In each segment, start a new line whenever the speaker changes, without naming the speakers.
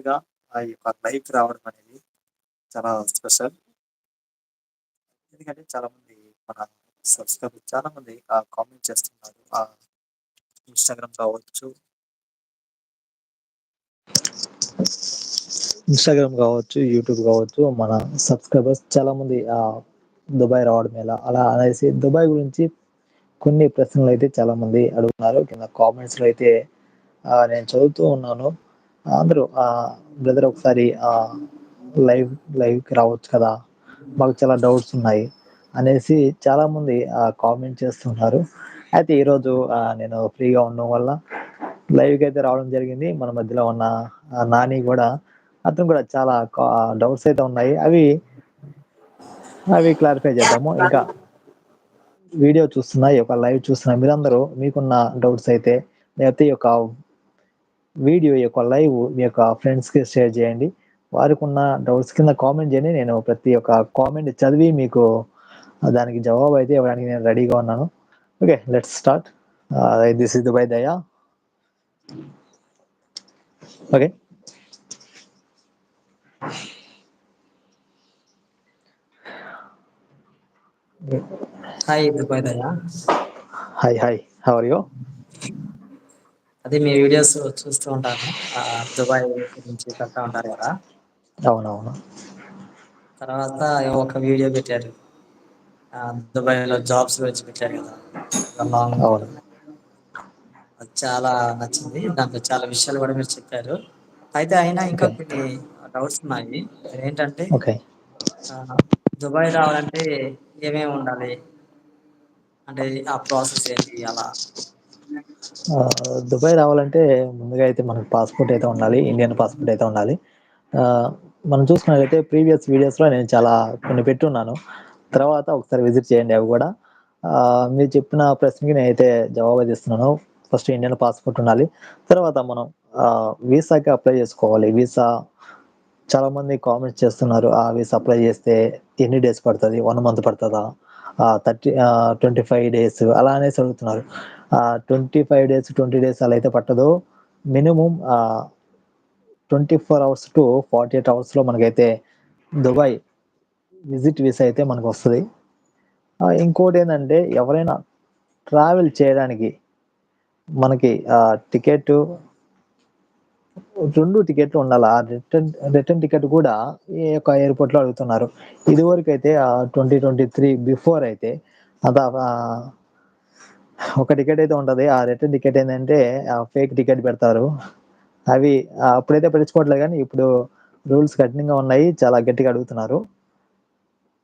గా ఆ యొక్క లైఫ్ రావడం అనేది చాలా స్పెషల్. ఎందుకంటే చాలా మంది మన సబ్స్క్రైబర్ చాలా మంది ఆ కామెంట్ చేస్తున్నారు. ఆ ఇన్‌స్టాగ్రామ్ కావచ్చు.
ఇన్‌స్టాగ్రామ్ కావచ్చు, యూట్యూబ్ కావచ్చు, మన సబ్స్క్రైబర్స్ చాలామంది ఆ దుబాయ్ రావడం ఎలా? అలా అనేసి దుబాయ్ గురించి కొన్ని ప్రశ్నలు అయితే చాలా మంది అడుగుతున్నారు. కింద కామెంట్స్‌లో అయితే నేను చదువుతూ ఉన్నాను. అందరూ బ్రదర్ ఒకసారి ఆహ్, లైవ్ లైవ్‌కి రావచ్చు కదా! మాకు చాలా డౌట్స్ ఉన్నాయి అనేసి చాలామంది మంది కామెంట్ చేస్తున్నారు. అయితే ఈరోజు నేను ఫ్రీగా ఉండడం వల్ల లైవ్‌కి అయితే రావడం జరిగింది. మన మధ్యలో ఉన్న నాని కూడా అతను కూడా చాలా డౌట్స్ అయితే ఉన్నాయి. అవి అవి క్లారిఫై చేద్దాము. ఇంకా వీడియో చూస్తున్నా ఈ యొక్క లైవ్ చూస్తున్నా మీరందరూ మీకున్న డౌట్స్ అయితే లేకపోతే ఈ యొక్క వీడియో యొక్క లైవ్ మీ యొక్క ఫ్రెండ్స్‌కి షేర్ చేయండి. వారికున్న డౌట్స్ కింద కామెంట్ చేయండి. నేను ప్రతి ఒక్క కామెంట్ చదివి మీకు దానికి జవాబు అయితే ఇవ్వడానికి నేను రెడీగా ఉన్నాను. Okay. Let's start. This is Dubai Daya. Okay.
Hi Dubai Daya.
Hi. Hi. How are you?
అదే మీ వీడియోస్ చూస్తూ ఉంటాను. దుబాయ్ గురించి పెడతా ఉంటారు కదా!
అవునవును.
తర్వాత ఒక వీడియో పెట్టారు. ఆహ్, దుబాయ్‌లో జాబ్స్ గురించి పెట్టారు కదా! లాంగ్ చాలా నచ్చింది. దాంట్లో చాలా విషయాలు కూడా మీరు చెప్పారు. అయితే అయినా ఇంకా. కొన్ని డౌట్స్ ఉన్నాయి. ఆహ్, దుబాయ్ రావాలంటే ఏమేమి ఉండాలి? అంటే ఆ ప్రాసెస్ ఏంటి అలా?
దుబాయ్ రావాలంటే ముందుగా అయితే మనకు పాస్‌పోర్ట్ అయితే ఉండాలి. ఇండియన్ పాస్‌పోర్ట్ అయితే ఉండాలి. మనం చూసుకున్నట్లయితే ప్రీవియస్ వీడియోస్‌లో నేను చాలా కొన్ని పెట్టున్నాను. తర్వాత ఒకసారి విజిట్ చేయండి అవి కూడా మీరు చెప్పిన ప్రశ్నకి నేనైతే జవాబు ఇస్తున్నాను. ఫస్ట్ ఇండియన్ పాస్‌పోర్ట్ ఉండాలి. తర్వాత మనం వీసాకి అప్లై చేసుకోవాలి. వీసా చాలామంది కామెంట్స్ చేస్తున్నారు. ఆ వీసా అప్లై చేస్తే ఎన్ని డేస్ పడుతుంది వన్ మంత్ పడుతుందా థర్టీ ట్వంటీ ఫైవ్ డేస్ అలా అనేసి అడుగుతున్నారు. ట్వంటీ ఫైవ్ డేస్, 20 డేస్ అలా అయితే పట్టదు. Minimum twenty four hours to 48 అవర్స్‌లో మనకైతే దుబాయ్ విజిట్ వీసా అయితే మనకు వస్తుంది ఇంకోటి ఏంటంటే ఎవరైనా ట్రావెల్ చేయడానికి మనకి టికెట్ రెండు టికెట్లు ఉండాలి ఆ రిటర్న్ రిటర్న్ టికెట్ కూడా ఈ యొక్క ఎయిర్‌పోర్ట్‌లో అడుగుతున్నారు. ఇదివరకైతే ఆహ్, 2023 బిఫోర్ అయితే అంత ఒక టికెట్ అయితే ఉంటది. ఆ రిటర్న్ టికెట్ ఏంటంటే ఫేక్ టికెట్ పెడతారు. అవి అప్పుడైతే పట్టించుకోవట్లేదు కానీ ఇప్పుడు రూల్స్ కఠినంగా ఉన్నాయి. చాలా గట్టిగా అడుగుతున్నారు.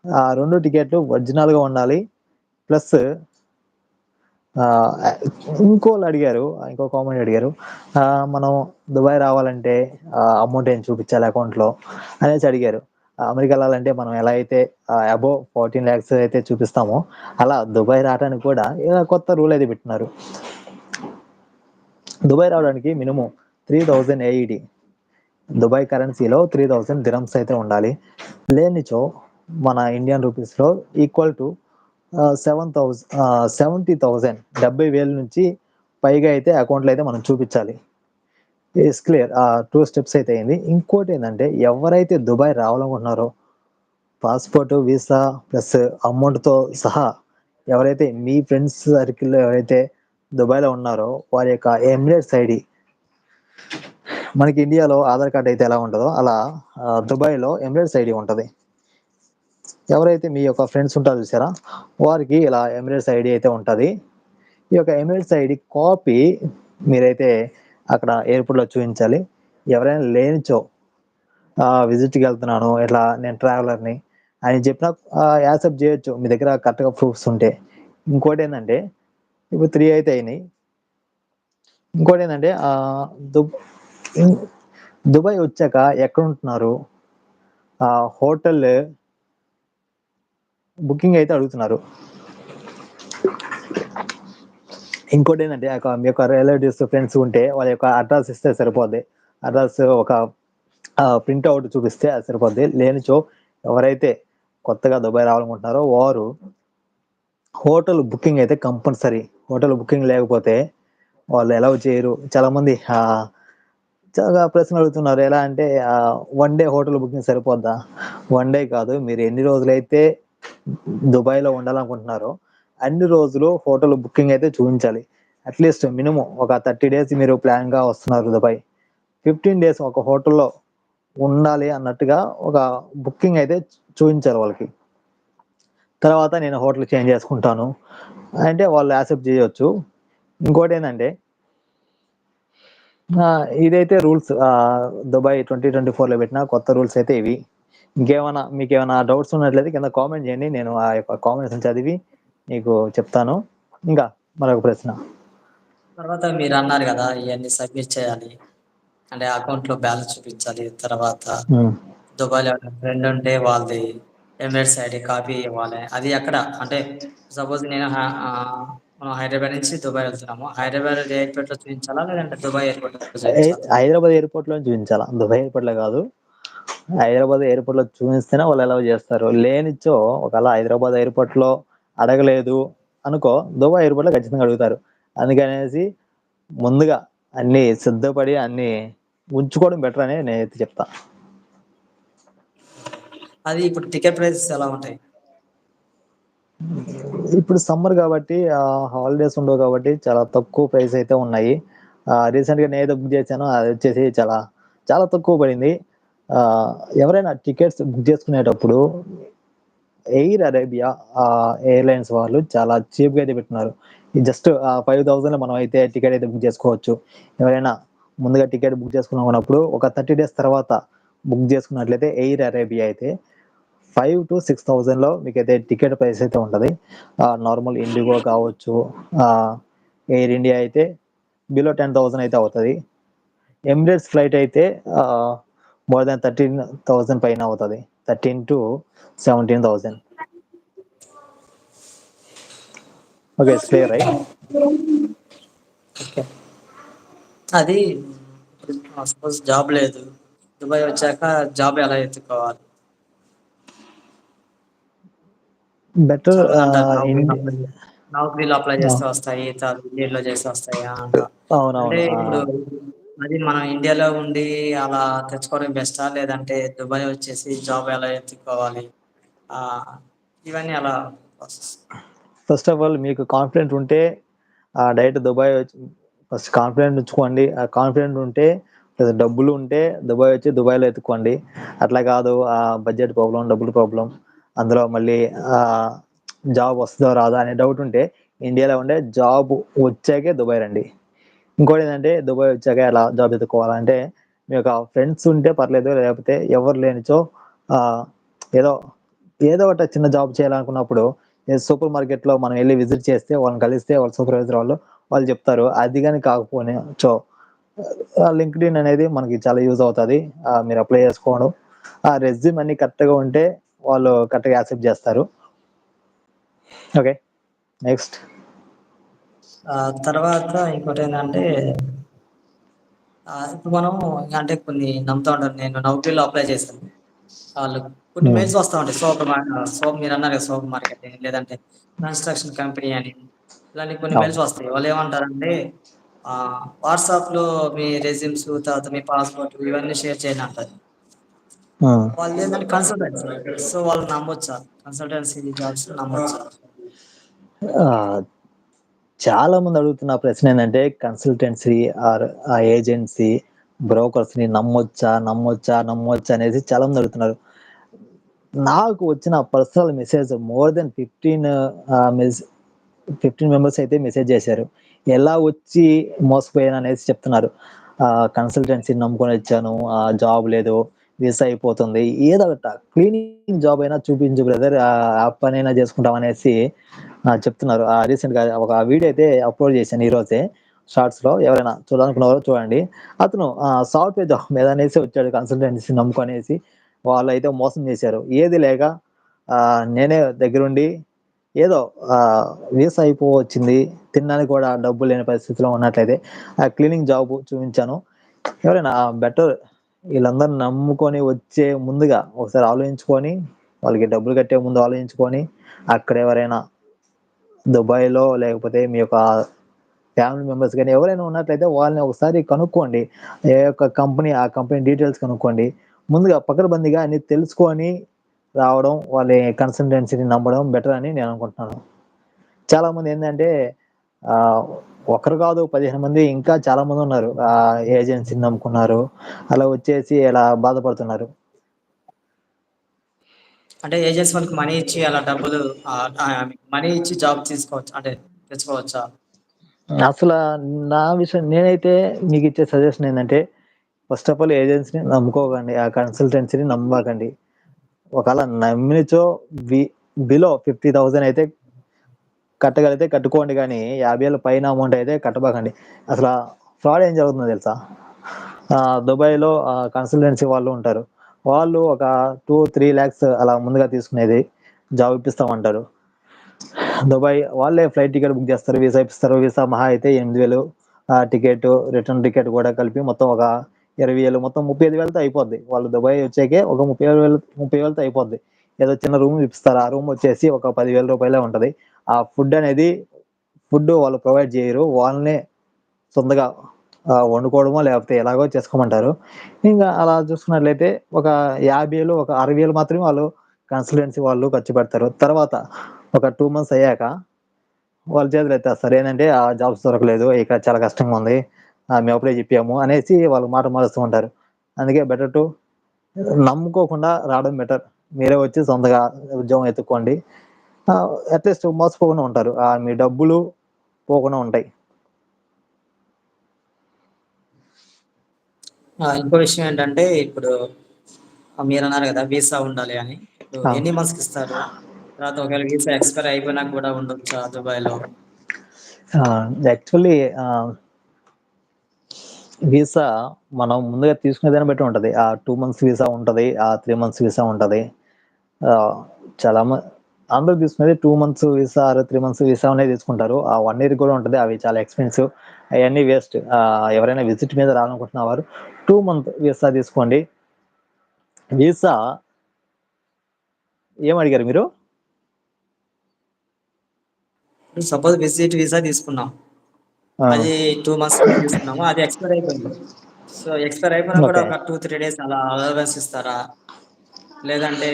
ఆ రెండు టికెట్లు ఒరిజినల్‌గా ఉండాలి. ప్లస్ ఇంకోళ్ళు అడిగారు. ఇంకో కామెంట్ అడిగారు. మనం దుబాయ్ రావాలంటే అమౌంట్ ఏం చూపించాలి అకౌంట్‌లో అనేసి అడిగారు. అమెరికా వెళ్ళాలంటే మనం ఎలా అయితే అబో అబోవ్ 14 లాక్స్ అయితే చూపిస్తామో అలా దుబాయ్ రావడానికి కూడా కొత్త రూల్ అయితే పెట్టినారు. దుబాయ్ రావడానికి minimum three thousand AED Dubai కరెన్సీలో 3000 దిరమ్స్ అయితే ఉండాలి. లేనిచో మన ఇండియన్ రూపీస్‌లో equal to seven thousand seventy thousand డెబ్బై వేల నుంచి పైగా అయితే అకౌంట్‌లో అయితే మనం చూపించాలి. Is clear. ఆ టూ స్టెప్స్ అయితే అయింది. ఇంకోటి ఏంటంటే ఎవరైతే దుబాయ్ రావాలనుకుంటున్నారో పాస్‌పోర్ట్, వీసా ప్లస్ అమౌంట్‌తో సహా ఎవరైతే మీ ఫ్రెండ్స్ సర్కిల్‌లో ఎవరైతే దుబాయ్‌లో ఉన్నారో వారి యొక్క ఎమిరేట్స్ ఐడి మనకి ఇండియాలో ఆధార్ కార్డ్ అయితే ఎలా ఉంటుందో అలా దుబాయ్‌లో ఎమిరేట్స్ ఐడి ఉంటుంది ఎవరైతే మీ యొక్క ఫ్రెండ్స్ ఉంటారో చూసారా? వారికి ఇలా ఎమిరేట్స్ ఐడి అయితే ఉంటుంది ఈ యొక్క ఎమిరేట్స్ ఐడి కాపీ మీరైతే అక్కడ ఎయిర్‌పోర్ట్‌లో చూపించాలి ఎవరైనా లేనిచో విజిట్కి వెళ్తున్నాను ఇట్లా నేను ట్రావెలర్‌ని అని చెప్పినా యాక్సెప్ట్ చేయొచ్చు. మీ దగ్గర కరెక్ట్‌గా ప్రూఫ్స్ ఉంటే. ఇంకోటి ఏంటంటే ఇప్పుడు త్రీ అయితే అయినాయి. ఇంకోటి ఏంటంటే దుబాయ్ వచ్చాక ఎక్కడ ఉంటున్నారు హోటల్ బుకింగ్ అయితే అడుగుతున్నారు. ఇంకోటి ఒక మీ యొక్క రిలేటివ్స్, ఫ్రెండ్స్ ఉంటే వాళ్ళ యొక్క అడ్రస్ ఇస్తే సరిపోద్ది. అడ్రస్ ఒక ఆహ్, ప్రింట్ చూపిస్తే అది సరిపోద్ది. లేనిచో ఎవరైతే కొత్తగా దుబాయ్ రావాలనుకుంటున్నారో వారు హోటల్ బుకింగ్ అయితే కంపల్సరీ. హోటల్ బుకింగ్ లేకపోతే వాళ్ళు అలౌ చేయరు. చాలామంది చాలా ప్రశ్నలు అడుగుతున్నారు ఎలా అంటే వన్ డే హోటల్ బుకింగ్ సరిపోద్దా వన్ డే కాదు మీరు ఎన్ని రోజులైతే దుబాయ్లో ఉండాలనుకుంటున్నారో అన్ని రోజులు హోటల్ బుకింగ్ అయితే చూపించాలి. అట్లీస్ట్ మినిమం ఒక థర్టీ డేస్ మీరు ప్లాన్గా వస్తున్నారు దుబాయ్. ఫిఫ్టీన్ డేస్ ఒక హోటల్లో ఉండాలి అన్నట్టుగా ఒక బుకింగ్ అయితే చూపించాలి వాళ్ళకి. తర్వాత నేను హోటల్ చేంజ్ చేసుకుంటాను. అంటే వాళ్ళు యాక్సెప్ట్ చేయవచ్చు ఇంకోటి ఏంటంటే ఇదైతే రూల్స్ దుబాయ్ ట్వంటీ ట్వంటీ ఫోర్లో పెట్టిన కొత్త రూల్స్ అయితే ఇవి. ఇంకేమైనా మీకు ఏమైనా డౌట్స్ ఉన్నట్లయితే కింద కామెంట్ చేయండి. నేను ఆ యొక్క కామెంట్స్ చదివి మీకు చెప్తాను. ఇంకా మరొక ప్రశ్న.
తర్వాత మీరు అన్నారు కదా ఇవన్నీ సబ్మిట్ చేయాలి. అంటే అకౌంట్లో బ్యాలెన్స్ చూపించాలి. తర్వాత
ఉమ్.
దుబాయ్లో ఫ్రెండ్ ఉంటే వాళ్ళది ఎమిరేట్స్ ఐడి కాపీ ఇవ్వాలి. అది ఎక్కడ? అంటే సపోజ్ నేను మనం హైదరాబాద్ నుంచి దుబాయ్ వెళ్తున్నాము. హైదరాబాద్ ఎయిర్పోర్ట్లో చూపించాలా? లేదంటే దుబాయ్ ఎయిర్పోర్ట్లో
హైదరాబాద్ ఎయిర్పోర్ట్లో చూపించాలా? దుబాయ్ ఎయిర్పోర్ట్లో కాదు. హైదరాబాద్ ఎయిర్పోర్ట్లో చూపిస్తేనే వాళ్ళు ఎలా చేస్తారు. లేనిచో ఒకవేళ హైదరాబాద్ ఎయిర్పోర్ట్లో అడగలేదు అనుకో దుబాయ్ ఎయిర్పోర్ట్లో ఖచ్చితంగా అడుగుతారు. అందుకనేసి ముందుగా అన్ని సిద్ధపడి అన్ని ఉంచుకోవడం బెటర్ అని నేనైతే చెప్తా.
అది ఇప్పుడు టికెట్ ప్రైసెస్ ఎలా ఉంటాయి?
ఇప్పుడు సమ్మర్ కాబట్టి హాలిడేస్ ఉండవు కాబట్టి చాలా తక్కువ ప్రైస్ అయితే ఉన్నాయి. రీసెంట్గా నేను బుక్ చేశాను అది వచ్చేసి చాలా చాలా తక్కువ పడింది. ఎవరైనా టికెట్స్ బుక్ చేసుకునేటప్పుడు ఎయిర్ అరేబియా ఎయిర్లైన్స్ వాళ్ళు చాలా చీప్గా అయితే పెట్టినారు జస్ట్ ఫైవ్ థౌసండ్ మనం అయితే టికెట్ అయితే బుక్ చేసుకోవచ్చు. ఎవరైనా ముందుగా టికెట్ బుక్ చేసుకున్నప్పుడు ఒక థర్టీ డేస్ తర్వాత బుక్ చేసుకున్నట్లయితే ఎయిర్ అరేబియా అయితే ఫైవ్ టు సిక్స్ థౌజండ్లో మీకు అయితే టికెట్ ప్రైస్ అయితే ఉంటుంది. నార్మల్ ఇండిగో కావచ్చు ఎయిర్ ఇండియా అయితే బిలో టెన్ థౌసండ్ అయితే అవుతుంది. ఎమిరేట్స్ ఫ్లైట్ అయితే మోర్ దాన్ థర్టీన్ థౌసండ్ పైన అవుతుంది. Thirteen to seventeen thousand. Okay clear right
okay. అది సపోజ్ జాబ్ లేదు. దుబాయ్ వచ్చాక జాబ్ ఎలా ఎత్తుకోవాలి?
బెటర్
నౌకరీలు అప్లై చేస్తే వస్తాయి ఇండియాలో చేస్తే వస్తాయి? అంటే ఇప్పుడు అది మనం ఇండియాలో ఉండి అలా తెచ్చుకోవడం బెస్టా? లేదంటే దుబాయ్ వచ్చేసి జాబ్ ఎలా ఎత్తుకోవాలి? ఇవన్నీ అలా ప్రాసెస్
ఫస్ట్ ఆఫ్ ఆల్ మీకు కాన్ఫిడెంట్ ఉంటే ఆ డైరెక్ట్ దుబాయ్ ఫస్ట్ కాన్ఫిడెంట్ ఉంచుకోండి. ఆ కాన్ఫిడెంట్ ఉంటే లేదా డబ్బులు ఉంటే దుబాయ్ వచ్చి దుబాయ్లో ఎత్తుకోండి. అట్లా కాదు ఆ బడ్జెట్ ప్రాబ్లం డబ్బులు ప్రాబ్లం అందులో మళ్ళీ ఆ జాబ్ వస్తుందో రాదా అనే డౌట్ ఉంటే ఇండియాలో ఉండే జాబ్ వచ్చాకే దుబాయ్ రండి. ఇంకోటి ఏంటంటే దుబాయ్ వచ్చాక ఎలా జాబ్ ఎత్తుకోవాలంటే మీ యొక్క ఫ్రెండ్స్ ఉంటే పర్లేదు లేకపోతే ఎవరు లేనిచో ఏదో ఏదో ఒకటి చిన్న జాబ్ చేయాలనుకున్నప్పుడు సూపర్ మార్కెట్లో మనం వెళ్ళి విజిట్ చేస్తే వాళ్ళని కలిస్తే వాళ్ళ సూపర్వైజర్ వాళ్ళు వాళ్ళు చెప్తారు అది కానీ కాకపోనే చో లింక్డ్ ఇన్ అనేది మనకి చాలా యూజ్ అవుతుంది మీరు అప్లై చేసుకోవడం. ఆ రెజ్యూమ్ అన్ని కరెక్ట్గా ఉంటే వాళ్ళు కరెక్ట్గా యాక్సెప్ట్ చేస్తారు. Okay next.
తర్వాత ఇంకోటి ఏంటంటే ఇప్పుడు మనం అంటే కొన్ని నమ్ముతా ఉంటారు. నేను నౌకరీలో అప్లై చేశాను. వాళ్ళు కొన్ని. మెయిల్స్ వస్తా ఉంటాయి. సూపర్ మార్కెట్ సోప్ మీరు అన్నారు కదా సూపర్ మార్కెట్ లేదంటే కన్స్ట్రక్షన్ కంపెనీ అని ఇలాంటి కొన్ని. మెయిల్స్ వస్తాయి. వాళ్ళు ఏమంటారంటే ఆ వాట్సాప్లో మీ రెజ్యూమ్స్ తర్వాత మీ పాస్పోర్ట్ ఇవన్నీ షేర్ చేయండి అంటారు. వాళ్ళు ఏంటంటే కన్సల్టెన్సీ సో వాళ్ళు నమ్మొచ్చా? Consultancy jobs నమ్మొచ్చా?
చాలా మంది అడుగుతున్న ప్రశ్న ఏంటంటే కన్సల్టెన్సీ ఆర్ ఆ ఏజెన్సీ బ్రోకర్స్ని నమ్మొచ్చా నమ్మొచ్చా నమ్మొచ్చా అనేది చాలా మంది అడుగుతున్నారు. నాకు వచ్చిన personal message more than fifteen fifteen members అయితే మెసేజ్ చేశారు. ఎలా వచ్చి మోసపోయాను అనేసి చెప్తున్నారు. కన్సల్టెన్సీ నమ్ముకొని వచ్చాను ఆ జాబ్ లేదు మిస్ అయిపోతుంది. ఏదో ఒకట క్లీనింగ్ జాబ్ అయినా చూపించు బ్రదర్ ఆ పని అయినా చేసుకుంటాం అనేసి చెప్తున్నారు. ఆ రీసెంట్గా ఒక వీడియో అయితే అప్లోడ్ చేశాను ఈ రోజే షార్ట్స్లో ఎవరైనా చూడాలనుకున్నారో చూడండి. అతను సాఫ్ట్వేర్ జాబ్ మీద అనేసి వచ్చాడు కన్సల్టెన్సీ నమ్ముకొనేసి. వాళ్ళు అయితే మోసం చేశారు. ఏది లేక నేనే దగ్గరుండి ఏదో వీసా అయిపోవచ్చింది తినడానికి కూడా డబ్బు లేని పరిస్థితిలో ఉన్నట్లయితే ఆ క్లీనింగ్ జాబ్ చూపించాను. ఎవరైనా బెటర్ వీళ్ళందరూ నమ్ముకొని వచ్చే ముందుగా ఒకసారి ఆలోచించుకొని వాళ్ళకి డబ్బులు కట్టే ముందు ఆలోచించుకొని అక్కడ ఎవరైనా దుబాయ్లో లేకపోతే మీ యొక్క ఫ్యామిలీ మెంబర్స్ కానీ ఎవరైనా ఉన్నట్లయితే వాళ్ళని ఒకసారి కనుక్కోండి. ఏ యొక్క కంపెనీ ఆ కంపెనీ డీటెయిల్స్ కనుక్కోండి. ముందుగా పకడ్బందీగా అన్ని తెలుసుకొని రావడం వాళ్ళ కన్సల్టెన్సీని నమ్మడం బెటర్ అని నేను అనుకుంటున్నాను. చాలామంది ఏంటంటే ఒకరు కాదు పదిహేను మంది ఇంకా చాలా మంది ఉన్నారు. ఆ ఏజెన్సీని నమ్ముకున్నారు. అలా వచ్చేసి ఇలా బాధపడుతున్నారు.
అంటే ఏజెన్సీ వాళ్ళకి మనీ ఇచ్చి అలా డబ్బులు మనీ ఇచ్చి జాబ్ తీసుకోవచ్చు అంటే తెచ్చుకోవచ్చా?
అసలు నా విషయం నేనైతే మీకు ఇచ్చే సజెషన్ ఏంటంటే ఫస్ట్ ఆఫ్ ఆల్ ఏజెన్సీని నమ్ముకోకండి ఆ కన్సల్టెన్సీని నమ్మకండి. ఒకవేళ నమ్మినచో బిలో ఫిఫ్టీ థౌజండ్ అయితే కట్టగలిగితే కట్టుకోండి కానీ యాభై ఏళ్ళ పైన అమౌంట్ అయితే కట్టబాకండి. అసలు ఫ్రాడ్ ఏం జరుగుతుందో తెలుసా? దుబాయ్లో కన్సల్టెన్సీ వాళ్ళు ఉంటారు. వాళ్ళు ఒక టూ త్రీ ల్యాక్స్ అలా ముందుగా తీసుకునేది జాబ్ ఇప్పిస్తామంటారు. దుబాయ్ వాళ్ళే ఫ్లైట్ టికెట్ బుక్ చేస్తారు వీసా ఇప్పిస్తారు. వీసా మహా అయితే ఎనిమిది వేలు. టికెట్ రిటర్న్ టికెట్ కూడా కలిపి మొత్తం ఒక ఇరవై వేలు మొత్తం ముప్పై ఐదు వేలతో అయిపోద్ది. వాళ్ళు దుబాయ్ వచ్చాకే ఒక ముప్పై వేలు ముప్పై వేలతో అయిపోద్ది. ఏదో చిన్న రూమ్ ఇప్పిస్తారు. ఆ రూమ్ వచ్చేసి ఒక పదివేల రూపాయలే ఉంటుంది. ఆ ఫుడ్ అనేది ఫుడ్ వాళ్ళు ప్రొవైడ్ చేయరు. వాళ్ళనే సొంతగా వండుకోవడమో లేకపోతే ఎలాగో చేసుకోమంటారు. ఇంకా అలా చూసుకున్నట్లయితే ఒక యాభై వేలు ఒక అరవై వేలు మాత్రమే వాళ్ళు కన్సల్టెన్సీ వాళ్ళు ఖర్చు పెడతారు. తర్వాత ఒక టూ మంత్స్ అయ్యాక వాళ్ళ చేతులు ఎత్తేస్తారు ఏంటంటే ఆ జాబ్స్ దొరకలేదు. ఇక్కడ చాలా కష్టంగా ఉంది. ఆ, మేము అప్పుడే చెప్పాము అనేసి వాళ్ళు మాట మారుస్తూ ఉంటారు. అందుకే బెటర్ టు నమ్ముకోకుండా రావడం బెటర్. మీరే వచ్చి సొంతగా ఉద్యోగం ఎత్తుక్కోండి అట్లీస్ట్ మోసపోకుండా ఉంటారు. ఆ, మీ డబ్బులు పోకుండా ఉంటాయి.
ఇంకో విషయం ఏంటంటే ఇప్పుడు మీరు అన్నారు కదా వీసా ఉండాలి అని. ఎన్ని మంత్స్కి ఇస్తారు? తర్వాత ఒకవేళ వీసా ఎక్స్పైర్ అయిపోయినాక కూడా ఉండొచ్చా దుబాయ్లో?
యాక్చువల్లీ వీసా మనం ముందుగా తీసుకునే దాన్ని బట్టి ఉంటుంది. ఆ టూ మంత్స్ వీసా ఉంటుంది ఆ త్రీ మంత్స్ వీసా ఉంటుంది. చాలా అందరూ తీసుకునేది టూ మంత్స్ వీసా ఆరు త్రీ మంత్స్ వీసా అనేది తీసుకుంటారు. ఆ వన్ ఇయర్ కూడా ఉంటుంది. అవి చాలా ఎక్స్పెన్సివ్ అవన్నీ వేస్ట్ ఎవరైనా విజిట్ మీద రావాలనుకుంటున్న వారు టూ మంత్ వీసా తీసుకోండి. వీసా ఏం అడిగారు మీరు?
సపోజ్ విజిట్ వీసా తీసుకున్నాం. అది టూ మంత్స్ తీసుకున్నాము. అది ఎక్స్పైర్ అయిపోయింది. సో ఎక్స్పైర్ అయిపోయినా కూడా. ఒక టూ త్రీ డేస్ అలా అలవెన్స్ ఇస్తారా? లేదంటే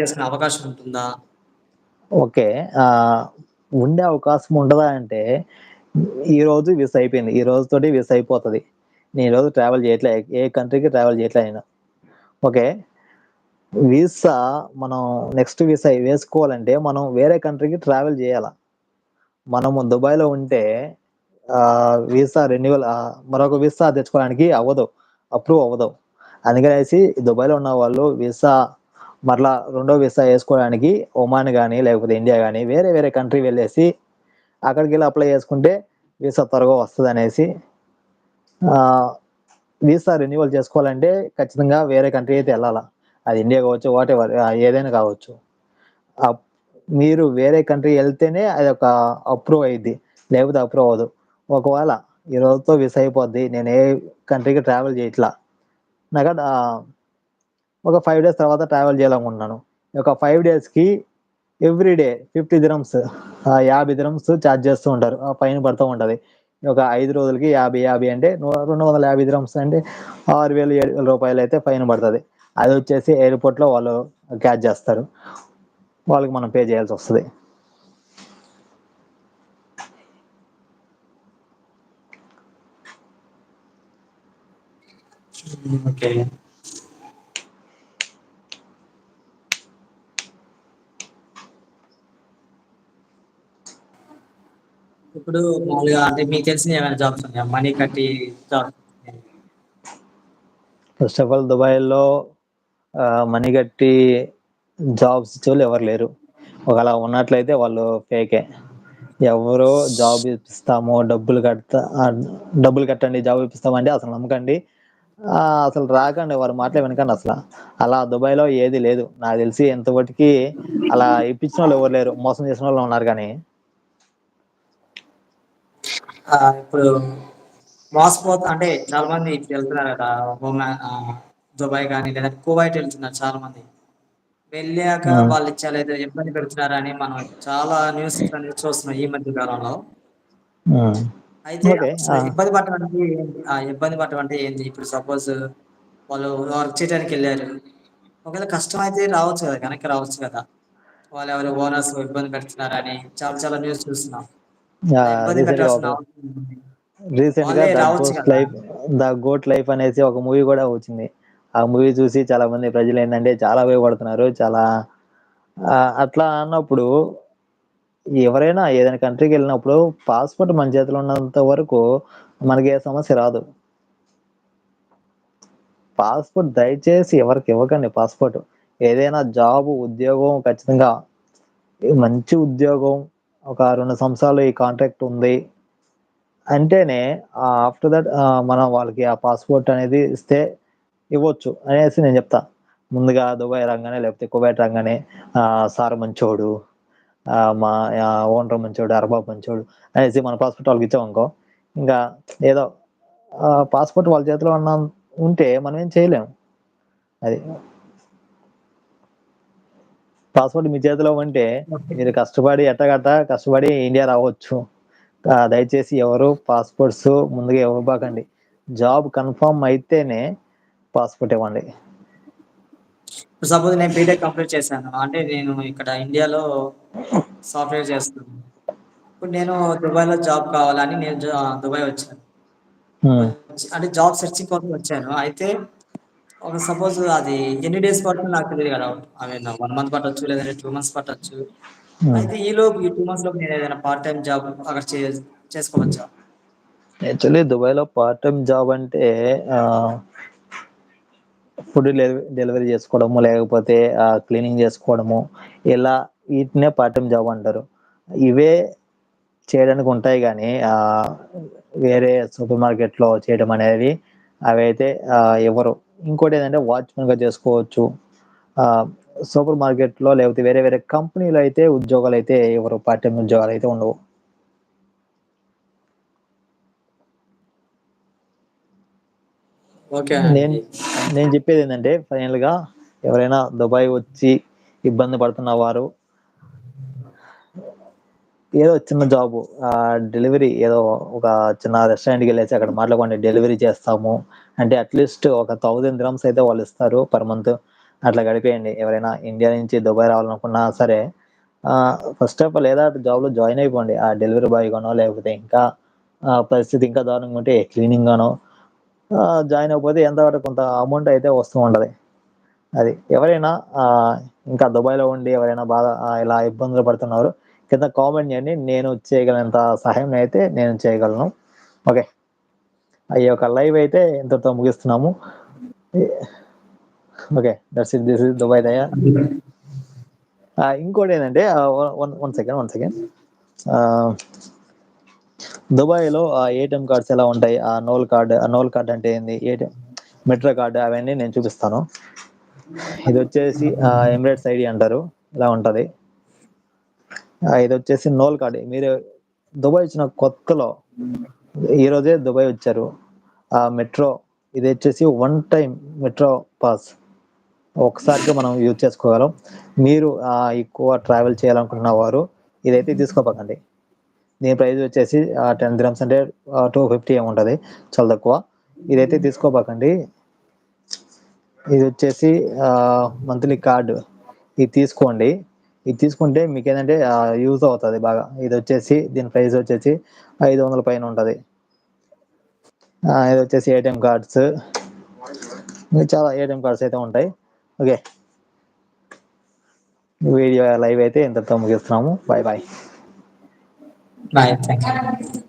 చేసుకునే అవకాశం ఉంటుందా?
ఓకే. ఉండే అవకాశం ఉండదా అంటే ఈ రోజు వీసా అయిపోయింది. ఈ రోజుతోటి వీసా అయిపోతుంది. నేను ఈ రోజు ట్రావెల్ చేయట్లే. ఏ కంట్రీకి ట్రావెల్ చేయట్లే నేను. ఓకే. వీసా మనం నెక్స్ట్ వీసా వేసుకోవాలంటే మనం వేరే కంట్రీకి ట్రావెల్ చేయాల? మనము దుబాయ్లో ఉంటే వీసా రెన్యువల్ మరొక వీసా తెచ్చుకోవడానికి అవ్వదు. అప్రూవ్ అవ్వదు. అందుకనేసి దుబాయ్లో ఉన్న వాళ్ళు వీసా మరలా రెండో వీసా వేసుకోవడానికి ఒమాన్ కానీ లేకపోతే ఇండియా కానీ వేరే వేరే కంట్రీ వెళ్ళేసి అక్కడికి వెళ్ళి అప్లై చేసుకుంటే వీసా త్వరగా వస్తుంది అనేసి వీసా రెన్యువల్ చేసుకోవాలంటే ఖచ్చితంగా వేరే కంట్రీ అయితే వెళ్ళాలా. అది ఇండియా కావచ్చు వాటి ఏదైనా కావచ్చు. అప్- మీరు వేరే కంట్రీ వెళ్తేనే అది ఒక అప్రూవ్ అయ్యిద్ది లేకపోతే అప్రూవ్ అవ్వదు. ఒకవేళ ఈ రోజుతో వీసా అయిపోద్ది నేను ఏ కంట్రీకి ట్రావెల్ చేయట్లా. నాకు ఒక ఫైవ్ డేస్ తర్వాత ట్రావెల్ చేయాలనుకుంటున్నాను. ఒక ఫైవ్ డేస్కి ఎవ్రీ డే ఫిఫ్టీ దిరమ్స్ యాభై దిరమ్స్ ఛార్జ్ చేస్తూ ఉంటారు. ఆ పైన పడుతూ ఉంటుంది. ఒక ఐదు రోజులకి యాభై యాభై అంటే రెండు వందల యాభై దిరమ్స్ అంటే ఆరు వేలు ఏడు వేల రూపాయలు అయితే ఫైన్ పడుతుంది. అది వచ్చేసి ఎయిర్పోర్ట్లో వాళ్ళు క్యాచ్ చేస్తారు. వాళ్ళకి మనం పే చేయాల్సి వస్తుంది.
ఓకే. ఇప్పుడు మామూలుగా అంటే మీకు తెలిసిన ఏమైనా జాబ్స్ ఉన్నాయా? మనీ కట్టి జాబ్స్
ఫస్ట్ ఆఫ్ ఆల్ దుబాయ్లో మనీ కట్టి జాబ్స్ ఇచ్చేవాళ్ళు ఎవరు లేరు. ఒకవేళ ఉన్నట్లయితే వాళ్ళు ఫేకే ఎవరో జాబ్ ఇప్పిస్తాము డబ్బులు కడతా డబ్బులు కట్టండి జాబ్ ఇప్పిస్తామంటే అసలు నమ్మకండి. అసలు రాకండి వారు మాటలే వినకండి అసలు. అలా దుబాయ్లో ఏది లేదు. నాకు తెలిసి ఎంతవరకు అలా ఇప్పించిన వాళ్ళు ఎవరు లేరు. మోసం చేసిన వాళ్ళు ఉన్నారు కానీ.
ఇప్పుడు మోసపోతా అంటే చాలా మంది ఇప్పుడు వెళ్తున్నారు కదా ఒమా- ఆ, దుబాయ్ కానీ లేదా కువైట్ వెళ్తున్నారు చాలా మంది వెళ్ళాక వాళ్ళు ఇచ్చేలేదో ఇబ్బంది పెడుతున్నారని మనం చాలా న్యూస్ చూస్తున్నాం ఈ మధ్య కాలంలో. అయితే ఇబ్బంది పడటం ఆ ఇబ్బంది పడటం అంటే ఏంటి ఇప్పుడు సపోజ్ వాళ్ళు వర్క్ చేయడానికి వెళ్ళారు. ఒకవేళ కష్టం అయితే రావచ్చు కదా వెనక్కి రావచ్చు కదా. వాళ్ళు ఎవరు ఓనర్స్ ఇబ్బంది పెడుతున్నారని చాలా చాలా న్యూస్ చూస్తున్నాం. ఇబ్బంది పెట్టాల్సిన. రీసెంట్గా
లైఫ్ ద గోట్ లైఫ్ అనేసి ఒక మూవీ కూడా వచ్చింది. ఆ మూవీ చూసి చాలా మంది ప్రజలు ఏంటంటే చాలా ఉపయోగపడుతున్నారు చాలా అట్లా అన్నప్పుడు ఎవరైనా ఏదైనా కంట్రీకి వెళ్ళినప్పుడు పాస్పోర్ట్ మన చేతిలో ఉన్నంత వరకు మనకి ఏ సమస్య రాదు. పాస్పోర్ట్ దయచేసి ఎవరికి ఇవ్వకండి పాస్పోర్ట్ ఏదైనా జాబ్ ఉద్యోగం ఖచ్చితంగా మంచి ఉద్యోగం ఒక రెండు సంవత్సరాలు ఈ కాంట్రాక్ట్ ఉంది అంటేనే ఆఫ్టర్ దట్ మనం వాళ్ళకి ఆ పాస్పోర్ట్ అనేది ఇస్తే ఇవ్వచ్చు అనేసి నేను చెప్తా. ముందుగా దుబాయ్ రాంగానే లేకపోతే కువైట్ రంగానే సార్ మంచోడు మా ఓనర్ మంచోడు అరబాబు మంచోడు అనేసి మన పాస్పోర్ట్ వాళ్ళకి ఇచ్చామనుకో ఇంకా ఏదో పాస్పోర్ట్ వాళ్ళ చేతిలో ఉన్న ఉంటే మనం ఏం చేయలేం. అది పాస్పోర్ట్ మీ చేతిలో ఉంటే. మీరు కష్టపడి ఎట్టగట్ట కష్టపడి ఇండియా రావచ్చు. దయచేసి ఎవరు పాస్పోర్ట్స్ ముందుగా ఇవ్వబాకండి జాబ్ కన్ఫర్మ్ అయితేనే పాస్పోర్ట్ ఇవ్వండి.
సపోజ్ నేను బీటెక్ కంప్లీట్ చేశాను. అంటే నేను ఇక్కడ ఇండియాలో సాఫ్ట్వేర్ చేస్తున్నాను ఇప్పుడు నేను దుబాయ్లో జాబ్ కావాలని నేను దుబాయ్ వచ్చాను. అంటే జాబ్ సెర్చింగ్ కోసం వచ్చాను. అయితే ఒక సపోజ్ అది ఎన్ని డేస్ పడుతుందో నాకు తెలియదు కదా. ఐ మీన్ వన్ మంత్ పట్టొచ్చు లేదంటే టూ మంత్స్ పట్టొచ్చు. అయితే ఈ లోపు ఈ టూ మంత్స్ లోపు నేను ఏదైనా పార్ట్ టైమ్ జాబ్ అక్కడ చేసుకోవచ్చా?
యాక్చువల్లీ దుబాయ్లో పార్ట్ టైం జాబ్ అంటే ఫుడ్ డెలివరీ చేసుకోవడము లేకపోతే క్లీనింగ్ చేసుకోవడము ఇలా వీటినే పార్ట్ టైం జాబ్ అంటారు. ఇవే చేయడానికి ఉంటాయి ఆ వేరే సూపర్ మార్కెట్లో చేయడం అనేది అవి అయితే ఎవరు. ఇంకోటి ఏంటంటే వాచ్మెన్గా చేసుకోవచ్చు. ఆ సూపర్ మార్కెట్లో లేకపోతే వేరే వేరే కంపెనీలు అయితే ఉద్యోగాలు అయితే ఎవరు పార్ట్ టైం ఉద్యోగాలు అయితే ఉండవు.
ఓకే
నేను నేను చెప్పేది ఏంటంటే ఫైనల్గా ఎవరైనా దుబాయ్ వచ్చి ఇబ్బంది పడుతున్న వారు ఏదో చిన్న జాబు డెలివరీ ఏదో ఒక చిన్న రెస్టారెంట్కి వెళ్ళేసి అక్కడ మాట్లాడుకోండి డెలివరీ చేస్తాము. అంటే అట్లీస్ట్ ఒక థౌజండ్ గ్రామ్స్ అయితే వాళ్ళు ఇస్తారు పర్ మంత్ అట్లా గడిపేయండి. ఎవరైనా ఇండియా నుంచి దుబాయ్ రావాలనుకున్నా సరే ఫస్ట్ ఆఫ్ ఆల్ ఏదో జాబ్లో జాయిన్ అయిపోండి. ఆ డెలివరీ బాయ్ గానో లేకపోతే ఇంకా పరిస్థితి ఇంకా దారుణంగా ఉంటే క్లీనింగ్ గానో జాయిన్ అయిపోతే ఎంత కొంత అమౌంట్ అయితే వస్తూ ఉండదు అది ఎవరైనా ఇంకా దుబాయ్లో ఉండి ఎవరైనా బాగా ఇలా ఇబ్బందులు పడుతున్నారు కింద కామెంట్ చేయండి. నేను చేయగలినంత సహాయం అయితే నేను చేయగలను. ఓకే. ఈ యొక్క లైవ్ అయితే ఇంతతో ముగిస్తున్నాము. Okay. That's it this is Dubai Daya ఇంకోటి ఏంటంటే one one second one second uh ATM cards ఎలా ఉంటాయి? ఆ నోల్ కార్డ్ ఆ నోల్ కార్డ్ అంటే ఏంది? ఏటీఎం మెట్రో కార్డు అవన్నీ నేను చూపిస్తాను. ఇది వచ్చేసి ఎమిరేట్స్ ఐడి అంటారు. ఇలా ఉంటుంది? ఇది వచ్చేసి నోల్ కాడి. మీరు దుబాయ్ వచ్చిన కొత్తలో ఈ రోజే దుబాయ్ వచ్చారు. ఆ మెట్రో ఇది వచ్చేసి వన్ టైం మెట్రో పాస్. ఒకసారిగా మనం యూజ్ చేసుకోగలం. మీరు ఎక్కువ ట్రావెల్ చేయాలనుకుంటున్న వారు ఇదైతే తీసుకోపకండి. దీని ప్రైజ్ వచ్చేసి టెన్ గ్రామ్స్ అంటే టూ ఫిఫ్టీ ఏమి చాలా తక్కువ. ఇదైతే తీసుకోపకండి. ఇది వచ్చేసి మంత్లీ కార్డు ఇది తీసుకోండి. ఇది తీసుకుంటే మీకు ఏంటంటే యూజ్ అవుతుంది బాగా. ఇది వచ్చేసి దీని ప్రైస్ వచ్చేసి ఐదు వందల పైన ఉంటది. ఆ ఇది వచ్చేసి ఏటీఎం కార్డ్స్. చాలా ఏటీఎం కార్డ్స్ అయితే ఉంటాయి. ఓకే. వీడియో లైవ్ అయితే ఇంతతో ముగిస్తున్నాము. Bye bye.
Bye thank you